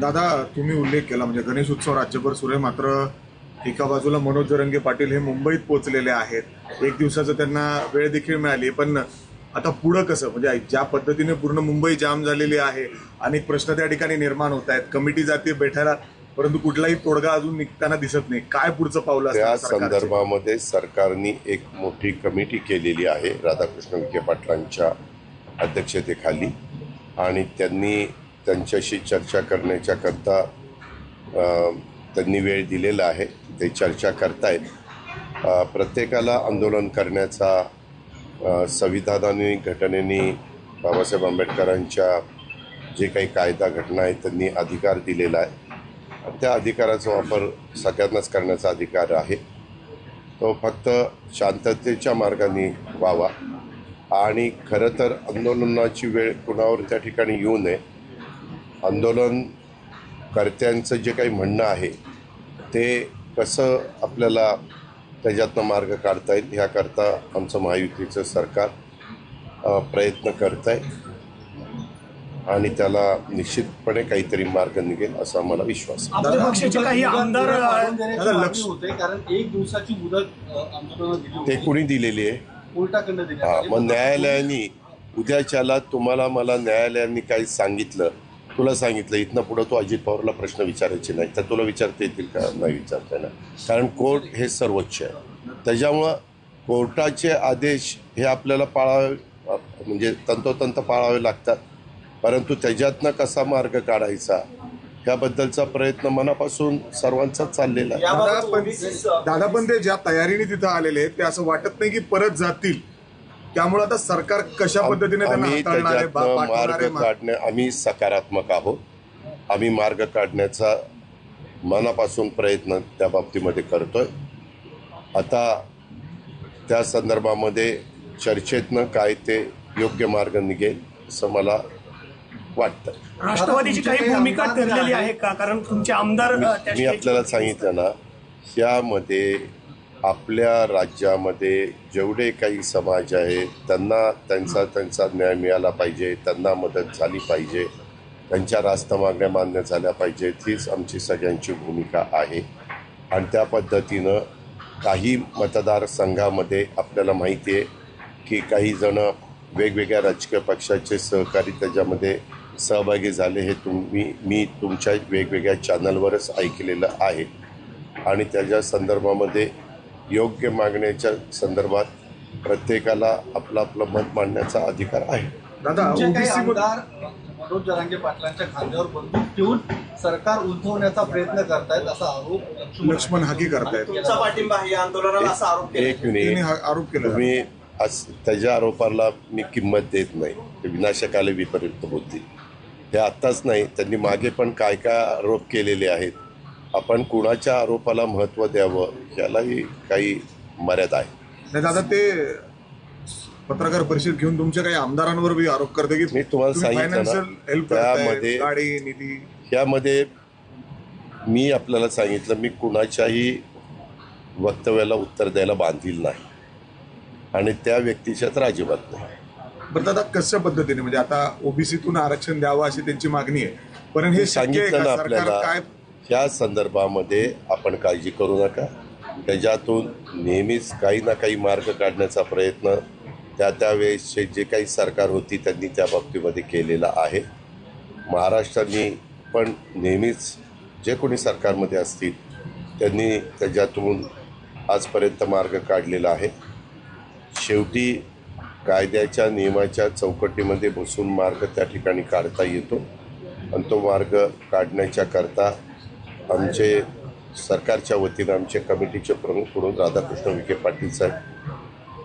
दादा तुम्ही उल्लेख केला म्हणजे गणेश उत्सव राज्यभर सुरू आहे मात्र एका बाजूला मनोज जरंगे पाटील हे मुंबईत पोहोचलेले आहेत. एक दिवसाचं त्यांना वेळ देखील मिळाली पण आता पुढं कसं? म्हणजे ज्या पद्धतीने पूर्ण मुंबई जाम झालेली आहे अनेक प्रश्न त्या ठिकाणी निर्माण होत आहेत. कमिटी जाते बैठायला परंतु कुठलाही तोडगा अजून निघताना दिसत नाही. काय पुढचं पावलं त्या सरकारचे? संदर्भामध्ये सरकारने एक मोठी कमिटी केलेली आहे राधाकृष्ण विखे पाटलांच्या अध्यक्षतेखाली. आणि त्यांनी त्यांच्याशी चर्चा करण्याच्याकरता त्यांनी वेळ दिलेला आहे. ते चर्चा करतायत. प्रत्येकाला आंदोलन करण्याचा संविधानाने घटनेने बाबासाहेब आंबेडकरांच्या जे काही कायदा घटना आहेत त्यांनी अधिकार दिलेला आहे. त्या अधिकाराचा वापर सगळ्यांनाच करण्याचा अधिकार आहे. तो फक्त शांततेच्या मार्गाने व्हावा. आणि खरं तर आंदोलनाची वेळ कुणावर त्या ठिकाणी येऊ नये आंदोलन कर्त्यांचं जे काही म्हणणं आहे ते कसं आपल्याला त्याच्यातनं मार्ग काढता येईल ह्याकरता आमचं महायुतीचं सरकार प्रयत्न करत आहे आणि त्याला निश्चितपणे काहीतरी मार्ग निघेल असा आम्हाला विश्वास कारण एक दिवसाची मुदत ते कुणी दिलेली आहे? हा मग न्यायालयाने उद्याच्याला तुम्हाला मला न्यायालयाने काही सांगितलं तुला सांगितलं इथनं पुढं तू अजित पवारला प्रश्न विचारायचे नाही. तर तुला विचारता येतील का? नाही विचारता येणार. कारण कोर्ट हे सर्वोच्च आहे. त्याच्यामुळं कोर्टाचे आदेश हे आपल्याला पाळावे म्हणजे तंतोतंत पाळावे लागतात. परंतु त्याच्यातनं कसा मार्ग काढायचा याबद्दलचा प्रयत्न मनापासून सर्वांचाच चाललेला आहे. दादा पण दादा पण ते ज्या तयारीने तिथं आलेले आहेत ते असं वाटत नाही की परत जातील. त्यामुळे आता सरकार कशा पद्धतीने त्यांना आम्ही त्याच्यातनं मार्ग आहे मा- काढणे आम्ही सकारात्मक आहोत. आम्ही मार्ग काढण्याचा मनापासून प्रयत्न त्या बाबतीमध्ये करतोय. आता त्या संदर्भामध्ये चर्चेतनं काय ते योग्य मार्ग निघेल असं मला वाटतं. राष्ट्रवादीची काही भूमिका ठरलेली आहे का? कारण तुमचे आमदार मी आपल्याला सांगितलं ना यामध्ये आपल्या राज्यामध्ये जेवढे काही समाज आहे त्यांना त्यांचा त्यांचा न्याय मिळाला पाहिजे त्यांना मदत झाली पाहिजे त्यांच्या रास्त मागण्या मान्य झाल्या पाहिजेत हीच आमची सगळ्यांची भूमिका आहे. आणि त्या पद्धतीनं काही मतदारसंघामध्ये आपल्याला माहिती आहे की काही जण वेगवेगळ्या राजकीय पक्षाचे सहकारी त्याच्यामध्ये सहभागी झाले हे तुम्ही मी तुमच्या वेगवेगळ्या चॅनलवरच ऐकलेलं आहे. आणि त्याच्या संदर्भामध्ये योग्य मागण्याच्या संदर्भात प्रत्येकाला आपलं आपलं मत मांडण्याचा अधिकार आहे. दादा ओबीसी आमदार मनोज जरांगे पाटलांच्या खांद्यावर बंदूक ठेवून सरकार उद्धवण्याचा प्रयत्न करतायत असा आरोप लक्ष्मण हाकी करतायत. तुमचा पाठिंबा आहे या आंदोलनाला असा आरोप केला एक त्यांनी मिनिट हा आरोप केला तुम्ही आज त्याच्या आरोपाला मी किंमत देत नाही. ते विनाशकाले विपरीत बुद्धी हे आत्ताच नाही त्यांनी मागे पण काय काय आरोप केलेले आहेत? आपण कुणाच्या आरोपाला महत्त्व द्यावं यालाही काही मर्यादा आहे. नाही दादा ते पत्रकार परिषद घेऊन तुमच्या काही आमदारांवर बी आरोप करते की मी तुम्हाला तुम्ही सांगितलं त्यामध्ये- गाडी निधी. यामध्ये मी आपल्याला सांगितलं मी कुणाच्याही वक्तव्याला उत्तर द्यायला बांधील नाही. आणि त्या व्यक्तीच्या तर अजिबात नाही. बरं दादा कशा पद्धतीने? म्हणजे आता ओबीसीतून आरक्षण द्यावं अशी त्यांची मागणी आहे. पण हे सांगितलं आपल्याला काय ह्या संदर्भामध्ये आपण काळजी करू नका. त्याच्यातून नेहमीच काही ना काही मार्ग काढण्याचा प्रयत्न त्या त्यावेळेसचे जे काही सरकार होती त्यांनी त्या बाबतीमध्ये केलेला आहे. महाराष्ट्राने पण नेहमीच जे कोणी सरकारमध्ये असतील त्यांनी त्याच्यातून आजपर्यंत मार्ग काढलेला आहे. शेवटी कायद्याच्या नियमाच्या चौकटीमध्ये बसून मार्ग त्या ठिकाणी काढता येतो. आणि तो मार्ग काढण्याच्या करता आमचे सरकारच्या वतीनं आमचे कमिटीचे प्रमुख म्हणून राधाकृष्ण विखे पाटील साहेब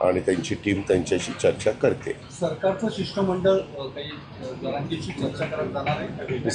आणि त्यांची टीम त्यांच्याशी चर्चा करते. सरकारचं शिष्टमंडळ काही चर्चा करत जाणार आहे?